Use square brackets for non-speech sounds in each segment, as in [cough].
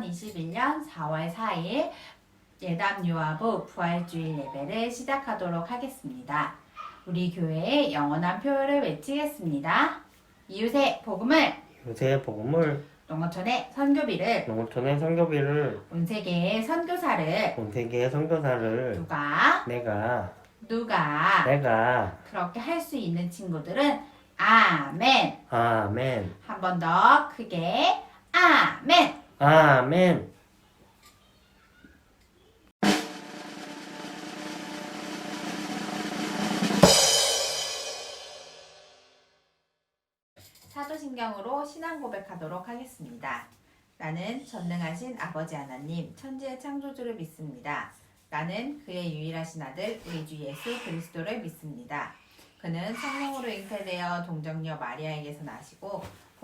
2021년 4월 4일 예담 유아부 부활주일 예배를 시작하도록 하겠습니다. 우리 교회의 영원한 표를 외치겠습니다. 이웃의 복음을 요새 복음을 농어촌의 선교비를 농어촌의 선교비를 온 세계의 선교사를 온 세계의 선교사를 누가? 내가 누가? 내가 그렇게 할 수 있는 친구들은 아멘. 아멘. 한 번 더 크게 아멘 아멘 사도신경으로 신앙 고백하도록 하겠습니다. 나는 전능하신 아버지 하나님 천지의 창조주를 믿습니다. 나는 그의 유일하신 아들 우리 주 예수 그리스도를 믿습니다. 그는 성령으로 잉태되어 동정녀 마리아에게서 나시고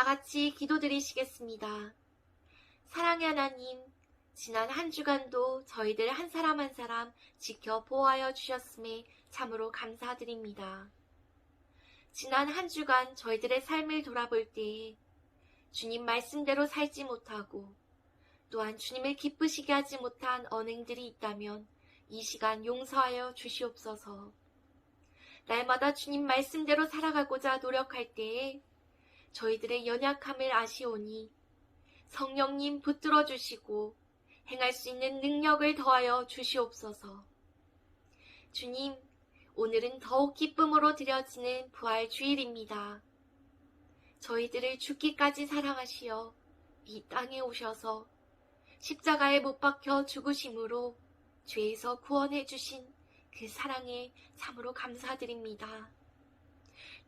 다 같이 기도드리시겠습니다. 사랑의 하나님, 지난 한 주간도 저희들 한 사람 한 사람 지켜 보호하여 주셨음에 참으로 감사드립니다. 지난 한 주간 저희들의 삶을 돌아볼 때에 주님 말씀대로 살지 못하고 또한 주님을 기쁘시게 하지 못한 언행들이 있다면 이 시간 용서하여 주시옵소서. 날마다 주님 말씀대로 살아가고자 노력할 때에 저희들의 연약함을 아시오니 성령님 붙들어 주시고 행할 수 있는 능력을 더하여 주시옵소서. 주님, 오늘은 더욱 기쁨으로 드려지는 부활 주일입니다. 저희들을 죽기까지 사랑하시어 이 땅에 오셔서 십자가에 못 박혀 죽으심으로 죄에서 구원해 주신 그 사랑에 참으로 감사드립니다.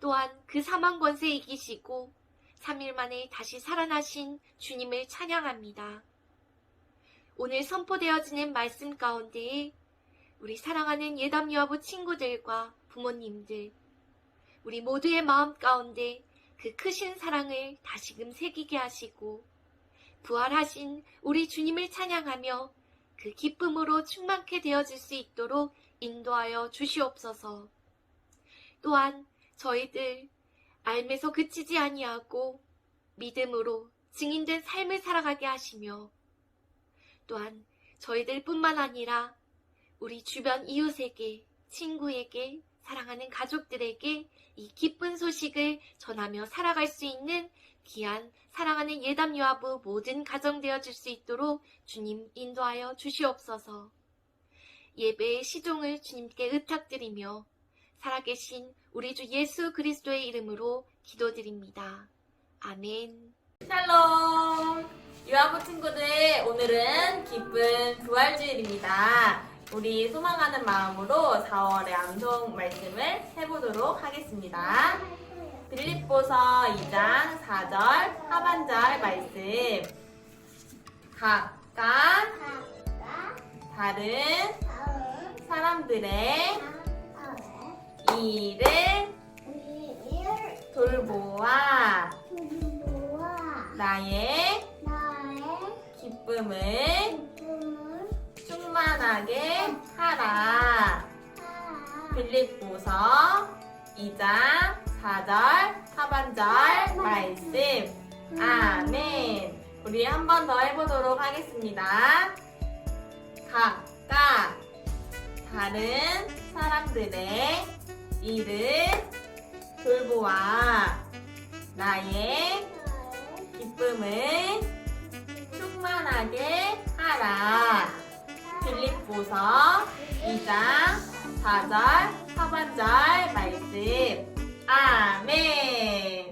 또한 그 사망 권세 이기시고 3일 만에 다시 살아나신 주님을 찬양합니다. 오늘 선포되어지는 말씀 가운데에 우리 사랑하는 예담 여아부 친구들과 부모님들, 우리 모두의 마음 가운데 그 크신 사랑을 다시금 새기게 하시고 부활하신 우리 주님을 찬양하며 그 기쁨으로 충만케 되어질 수 있도록 인도하여 주시옵소서. 또한 저희들 알면서 그치지 아니하고 믿음으로 증인된 삶을 살아가게 하시며 또한 저희들 뿐만 아니라 우리 주변 이웃에게 친구에게 사랑하는 가족들에게 이 기쁜 소식을 전하며 살아갈 수 있는 귀한 사랑하는 예담 요아부 모든 가정 되어질 수 있도록 주님 인도하여 주시옵소서. 예배의 시종을 주님께 의탁드리며 살아계신 우리 주 예수 그리스도의 이름으로 기도드립니다. 아멘. 샬롬! 유아부 친구들, 오늘은 기쁜 부활주일입니다. 우리 소망하는 마음으로 4월의 암송 말씀을 해보도록 하겠습니다. 빌립보서 2장 4절 하반절 말씀. 각각 다른 사람들의 일을 돌보아 나의 기쁨을 충만하게 하라. 빌립보서 2장 4절 하반절 말씀. 아멘. 우리 한 번 더 해보도록 하겠습니다. 각각 다른 사람들의 일을 돌보아 나의 기쁨을 충만하게 하라. 빌립보서 2장 4절 하반절 말씀. 아멘.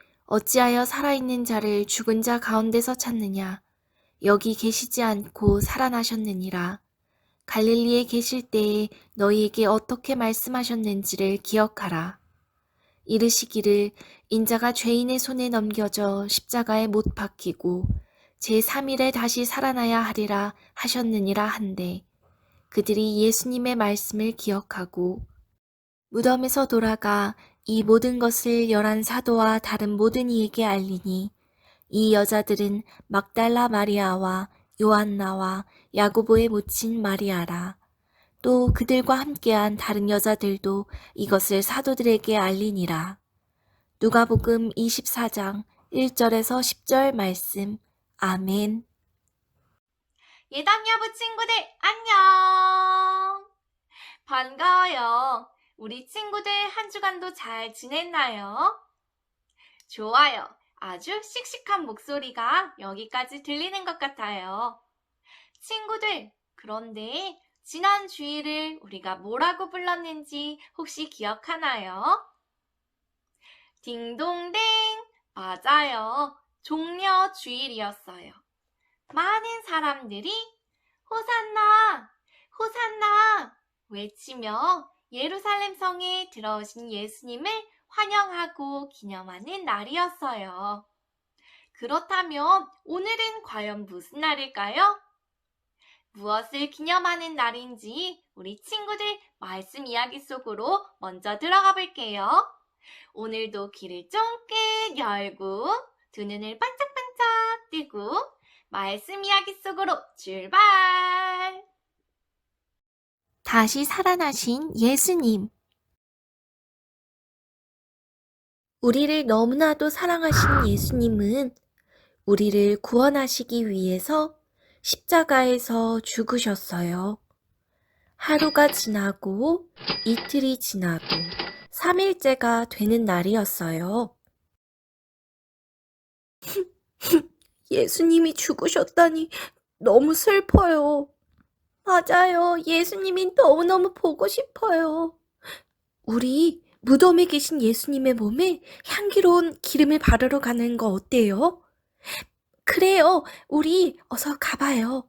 어찌하여 살아있는 자를 죽은 자 가운데서 찾느냐? 여기 계시지 않고 살아나셨느니라. 갈릴리에 계실 때에 너희에게 어떻게 말씀하셨는지를 기억하라. 이르시기를 인자가 죄인의 손에 넘겨져 십자가에 못 박히고 제3일에 다시 살아나야 하리라 하셨느니라 한데 그들이 예수님의 말씀을 기억하고 무덤에서 돌아가 이 모든 것을 열한 사도와 다른 모든 이에게 알리니 이 여자들은 막달라 마리아와 요한나와 야고보의 모친 마리아라. 또 그들과 함께한 다른 여자들도 이것을 사도들에게 알리니라. 누가복음 24장 1절에서 10절 말씀. 아멘. 예담 여부 친구들 안녕. 반가워요. 우리 친구들 한 주간도 잘 지냈나요? 좋아요. 아주 씩씩한 목소리가 여기까지 들리는 것 같아요. 친구들, 그런데 지난 주일을 우리가 뭐라고 불렀는지 혹시 기억하나요? 딩동댕! 맞아요. 종려 주일이었어요. 많은 사람들이 호산나! 호산나! 외치며 예루살렘 성에 들어오신 예수님을 환영하고 기념하는 날이었어요. 그렇다면 오늘은 과연 무슨 날일까요? 무엇을 기념하는 날인지 우리 친구들 말씀 이야기 속으로 먼저 들어가 볼게요. 오늘도 귀를 쫑긋 열고 두 눈을 반짝반짝 뜨고 말씀 이야기 속으로 출발! 다시 살아나신 예수님. 우리를 너무나도 사랑하신 예수님은 우리를 구원하시기 위해서 십자가에서 죽으셨어요. 하루가 지나고 이틀이 지나고 3일째가 되는 날이었어요. [laughs] 예수님이 죽으셨다니 너무 슬퍼요. 맞아요. 예수님이 너무너무 보고 싶어요. 우리 무덤에 계신 예수님의 몸에 향기로운 기름을 바르러 가는 거 어때요? 그래요. 우리 어서 가봐요.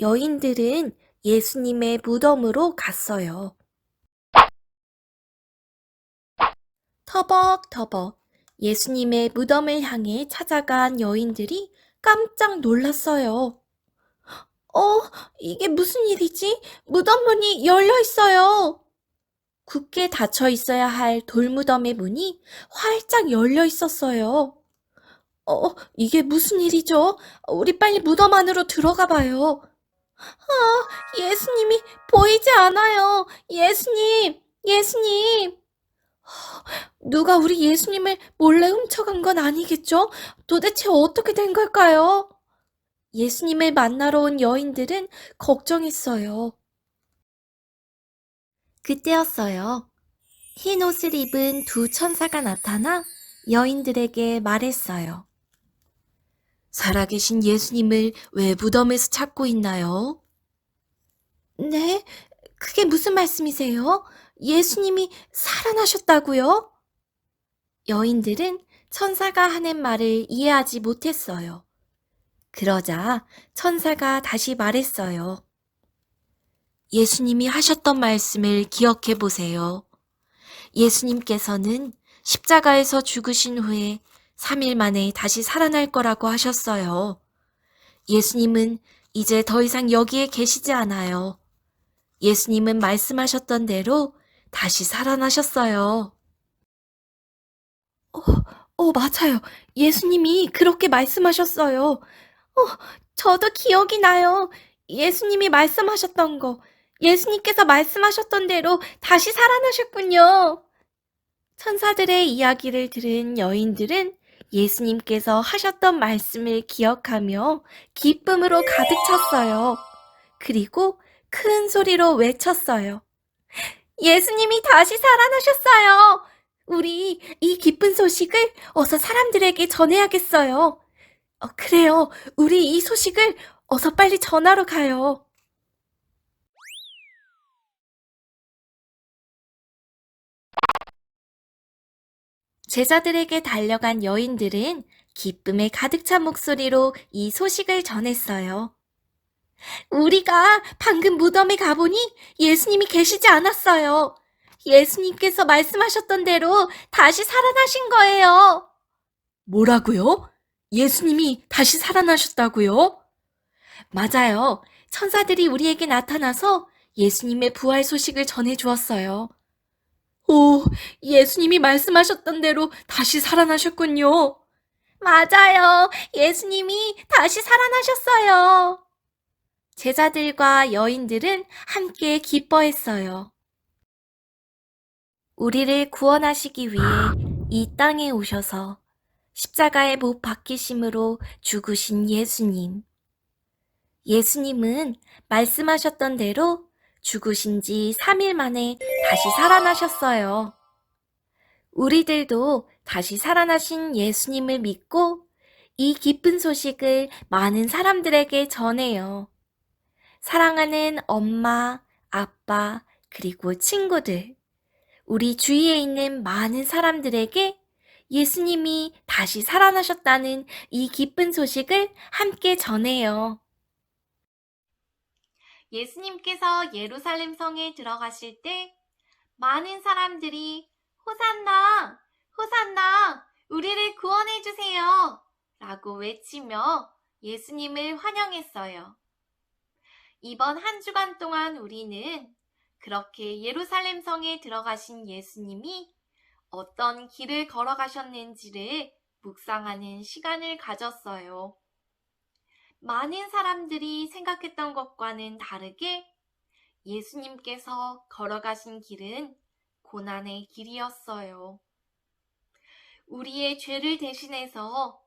여인들은 예수님의 무덤으로 갔어요. 터벅터벅 예수님의 무덤을 향해 찾아간 여인들이 깜짝 놀랐어요. 어, 이게 무슨 일이지? 무덤 문이 열려 있어요. 굳게 닫혀 있어야 할 돌무덤의 문이 활짝 열려 있었어요. 어, 이게 무슨 일이죠? 우리 빨리 무덤 안으로 들어가 봐요. 아, 예수님이 보이지 않아요. 예수님, 예수님. 누가 우리 예수님을 몰래 훔쳐간 건 아니겠죠? 도대체 어떻게 된 걸까요? 예수님을 만나러 온 여인들은 걱정했어요. 그때였어요. 흰 옷을 입은 두 천사가 나타나 여인들에게 말했어요. 살아계신 예수님을 왜 무덤에서 찾고 있나요? 네? 그게 무슨 말씀이세요? 예수님이 살아나셨다고요? 여인들은 천사가 하는 말을 이해하지 못했어요. 그러자 천사가 다시 말했어요. 예수님이 하셨던 말씀을 기억해 보세요. 예수님께서는 십자가에서 죽으신 후에 3일 만에 다시 살아날 거라고 하셨어요. 예수님은 이제 더 이상 여기에 계시지 않아요. 예수님은 말씀하셨던 대로 다시 살아나셨어요. 어, 어, 맞아요. 예수님이 그렇게 말씀하셨어요. 어, 저도 기억이 나요. 예수님이 말씀하셨던 거. 예수님께서 말씀하셨던 대로 다시 살아나셨군요. 천사들의 이야기를 들은 여인들은 예수님께서 하셨던 말씀을 기억하며 기쁨으로 가득 찼어요. 그리고 큰 소리로 외쳤어요. 예수님이 다시 살아나셨어요. 우리 이 기쁜 소식을 어서 사람들에게 전해야겠어요. 어, 그래요. 우리 이 소식을 어서 빨리 전하러 가요. 제자들에게 달려간 여인들은 기쁨에 가득 찬 목소리로 이 소식을 전했어요. 우리가 방금 무덤에 가보니 예수님이 계시지 않았어요. 예수님께서 말씀하셨던 대로 다시 살아나신 거예요. 뭐라고요? 예수님이 다시 살아나셨다고요? 맞아요. 천사들이 우리에게 나타나서 예수님의 부활 소식을 전해 주었어요. 오, 예수님이 말씀하셨던 대로 다시 살아나셨군요. 맞아요. 예수님이 다시 살아나셨어요. 제자들과 여인들은 함께 기뻐했어요. 우리를 구원하시기 위해 이 땅에 오셔서 십자가에 못 박히심으로 죽으신 예수님. 예수님은 말씀하셨던 대로 죽으신 지 3일 만에 다시 살아나셨어요. 우리들도 다시 살아나신 예수님을 믿고 이 기쁜 소식을 많은 사람들에게 전해요. 사랑하는 엄마, 아빠, 그리고 친구들, 우리 주위에 있는 많은 사람들에게 예수님이 다시 살아나셨다는 이 기쁜 소식을 함께 전해요. 예수님께서 예루살렘 성에 들어가실 때 많은 사람들이 호산나, 호산나, 우리를 구원해 주세요. 라고 외치며 예수님을 환영했어요. 이번 한 주간 동안 우리는 그렇게 예루살렘 성에 들어가신 예수님이 어떤 길을 걸어가셨는지를 묵상하는 시간을 가졌어요. 많은 사람들이 생각했던 것과는 다르게 예수님께서 걸어가신 길은 고난의 길이었어요. 우리의 죄를 대신해서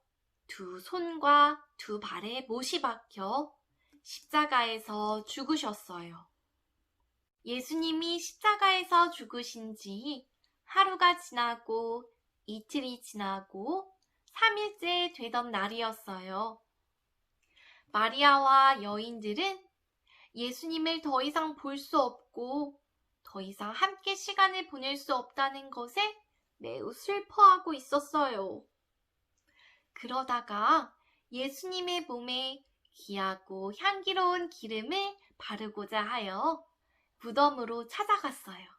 두 손과 두 발에 못이 박혀 십자가에서 죽으셨어요. 예수님이 십자가에서 죽으신 지 하루가 지나고 이틀이 지나고 3일째 되던 날이었어요. 마리아와 여인들은 예수님을 더 이상 볼 수 없고 더 이상 함께 시간을 보낼 수 없다는 것에 매우 슬퍼하고 있었어요. 그러다가 예수님의 몸에 귀하고 향기로운 기름을 바르고자 하여 무덤으로 찾아갔어요.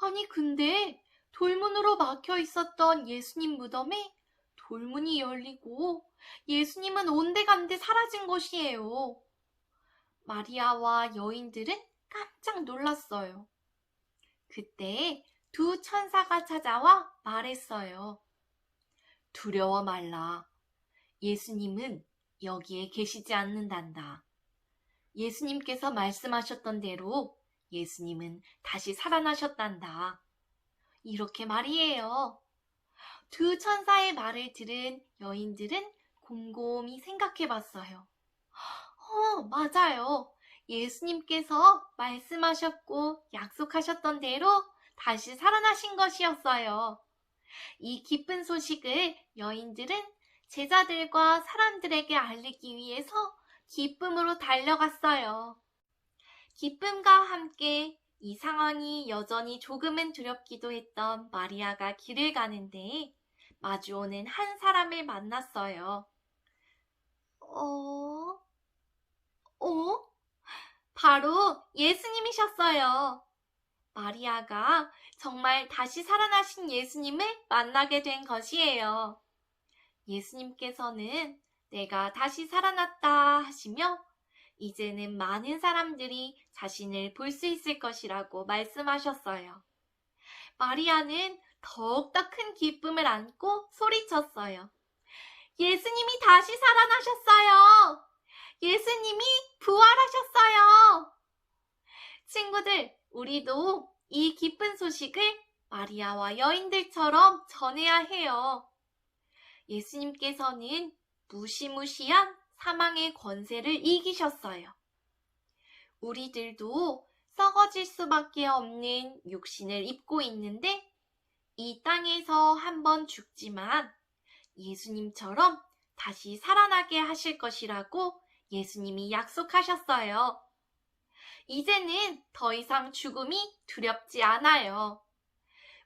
아니, 근데 돌문으로 막혀 있었던 예수님 무덤에 돌문이 열리고 예수님은 온데간데 사라진 것이에요. 마리아와 여인들은 깜짝 놀랐어요. 그때 두 천사가 찾아와 말했어요. 두려워 말라. 예수님은 여기에 계시지 않는단다. 예수님께서 말씀하셨던 대로 예수님은 다시 살아나셨단다. 이렇게 말이에요. 두 천사의 말을 들은 여인들은 곰곰이 생각해 봤어요. 어, 맞아요. 예수님께서 말씀하셨고 약속하셨던 대로 다시 살아나신 것이었어요. 이 기쁜 소식을 여인들은 제자들과 사람들에게 알리기 위해서 기쁨으로 달려갔어요. 기쁨과 함께 이 상황이 여전히 조금은 두렵기도 했던 마리아가 길을 가는데 마주오는 한 사람을 만났어요. 어? 어? 바로 예수님이셨어요. 마리아가 정말 다시 살아나신 예수님을 만나게 된 것이에요. 예수님께서는 내가 다시 살아났다 하시며 이제는 많은 사람들이 자신을 볼 수 있을 것이라고 말씀하셨어요. 마리아는 더욱더 큰 기쁨을 안고 소리쳤어요. 예수님이 다시 살아나셨어요! 예수님이 부활하셨어요! 친구들, 우리도 이 기쁜 소식을 마리아와 여인들처럼 전해야 해요. 예수님께서는 무시무시한 사망의 권세를 이기셨어요. 우리들도 썩어질 수밖에 없는 육신을 입고 있는데 이 땅에서 한번 죽지만 예수님처럼 다시 살아나게 하실 것이라고 예수님이 약속하셨어요. 이제는 더 이상 죽음이 두렵지 않아요.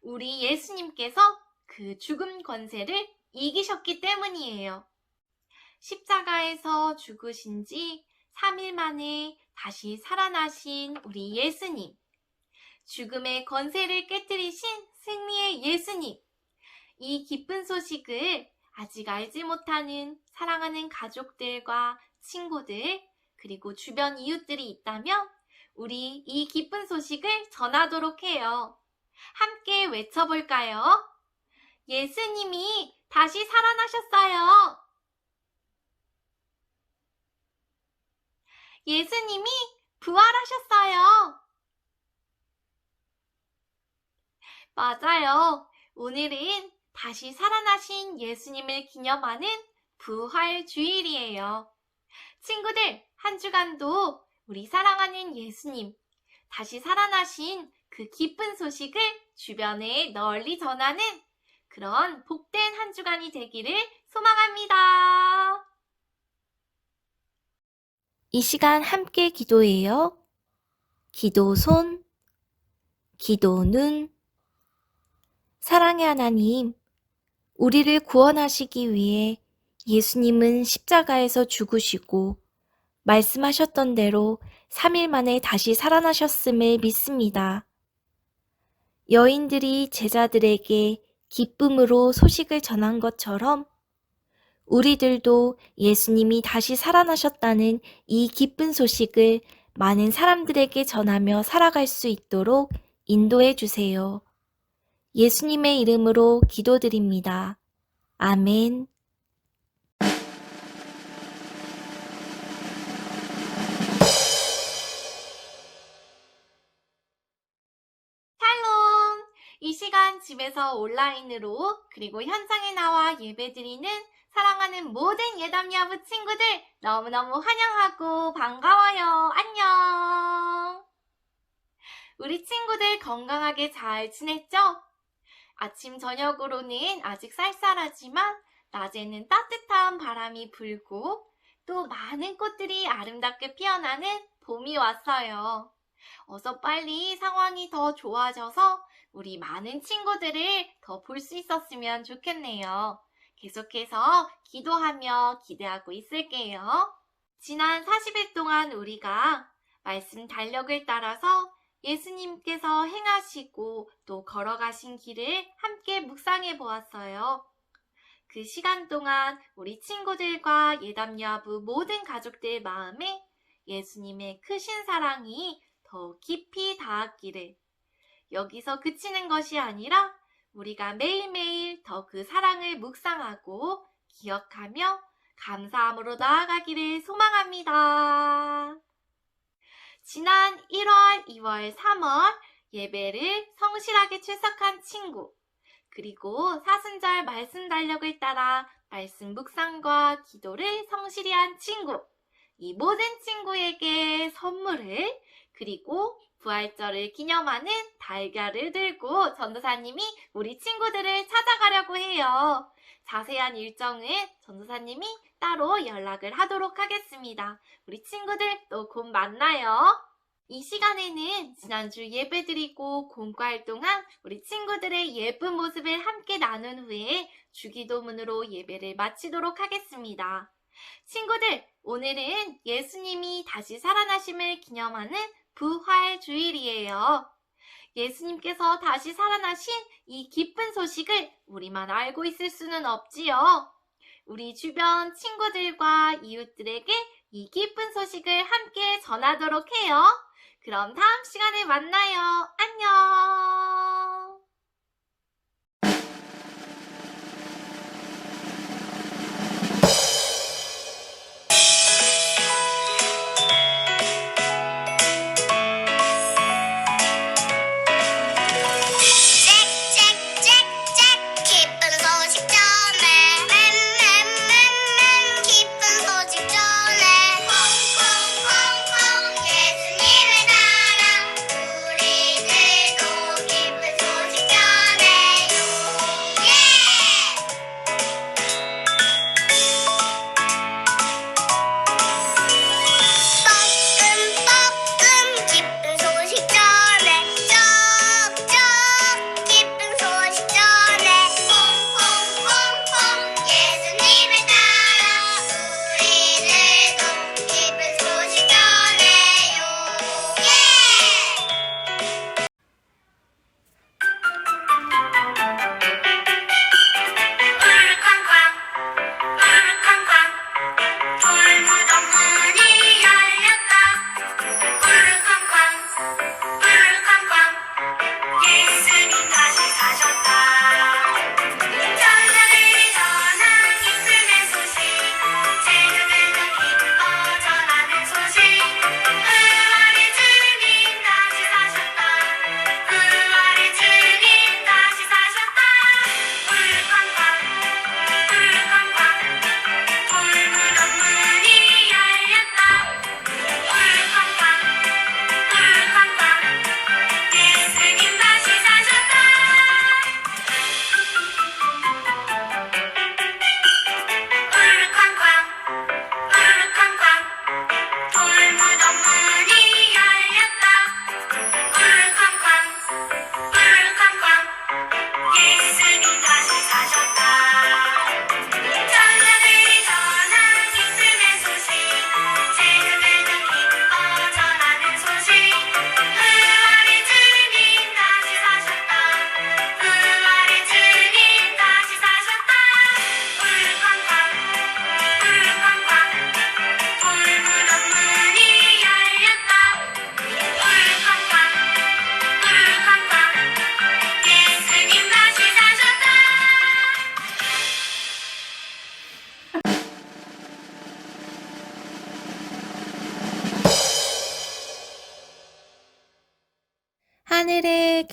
우리 예수님께서 그 죽음 권세를 이기셨기 때문이에요. 십자가에서 죽으신 지 3일 만에 다시 살아나신 우리 예수님. 죽음의 권세를 깨뜨리신 승리의 예수님. 이 기쁜 소식을 아직 알지 못하는 사랑하는 가족들과 친구들, 그리고 주변 이웃들이 있다면 우리 이 기쁜 소식을 전하도록 해요. 함께 외쳐볼까요? 예수님이 다시 살아나셨어요. 예수님이 부활하셨어요. 맞아요. 오늘은 다시 살아나신 예수님을 기념하는 부활 주일이에요. 친구들, 한 주간도 우리 사랑하는 예수님, 다시 살아나신 그 기쁜 소식을 주변에 널리 전하는 그런 복된 한 주간이 되기를 소망합니다. 이 시간 함께 기도해요. 기도 손, 기도 눈. 사랑의 하나님, 우리를 구원하시기 위해 예수님은 십자가에서 죽으시고 말씀하셨던 대로 3일 만에 다시 살아나셨음을 믿습니다. 여인들이 제자들에게 기쁨으로 소식을 전한 것처럼 우리들도 예수님이 다시 살아나셨다는 이 기쁜 소식을 많은 사람들에게 전하며 살아갈 수 있도록 인도해 주세요. 예수님의 이름으로 기도드립니다. 아멘. 샬롬! 이 시간 집에서 온라인으로 그리고 현장에 나와 예배드리는 사랑하는 모든 예담야부 친구들 너무너무 환영하고 반가워요. 안녕! 우리 친구들 건강하게 잘 지냈죠? 아침 저녁으로는 아직 쌀쌀하지만 낮에는 따뜻한 바람이 불고 또 많은 꽃들이 아름답게 피어나는 봄이 왔어요. 어서 빨리 상황이 더 좋아져서 우리 많은 친구들을 더 볼 수 있었으면 좋겠네요. 계속해서 기도하며 기대하고 있을게요. 지난 40일 동안 우리가 말씀 달력을 따라서 예수님께서 행하시고 또 걸어가신 길을 함께 묵상해 보았어요. 그 시간 동안 우리 친구들과 예담여부 모든 가족들 마음에 예수님의 크신 사랑이 더 깊이 닿았기를 여기서 그치는 것이 아니라 우리가 매일매일 더 그 사랑을 묵상하고 기억하며 감사함으로 나아가기를 소망합니다. 지난 1월, 2월, 3월 예배를 성실하게 출석한 친구, 그리고 사순절 말씀 달력을 따라 말씀 묵상과 기도를 성실히 한 친구, 이 모든 친구에게 선물을 그리고 부활절을 기념하는 달걀을 들고 전도사님이 우리 친구들을 찾아가려고 해요. 자세한 일정은 전도사님이 따로 연락을 하도록 하겠습니다. 우리 친구들 또 곧 만나요. 이 시간에는 지난주 예배 드리고 공과활동한 우리 친구들의 예쁜 모습을 함께 나눈 후에 주기도문으로 예배를 마치도록 하겠습니다. 친구들, 오늘은 예수님이 다시 살아나심을 기념하는 부활 주일이에요. 예수님께서 다시 살아나신 이 기쁜 소식을 우리만 알고 있을 수는 없지요. 우리 주변 친구들과 이웃들에게 이 기쁜 소식을 함께 전하도록 해요. 그럼 다음 시간에 만나요. 안녕!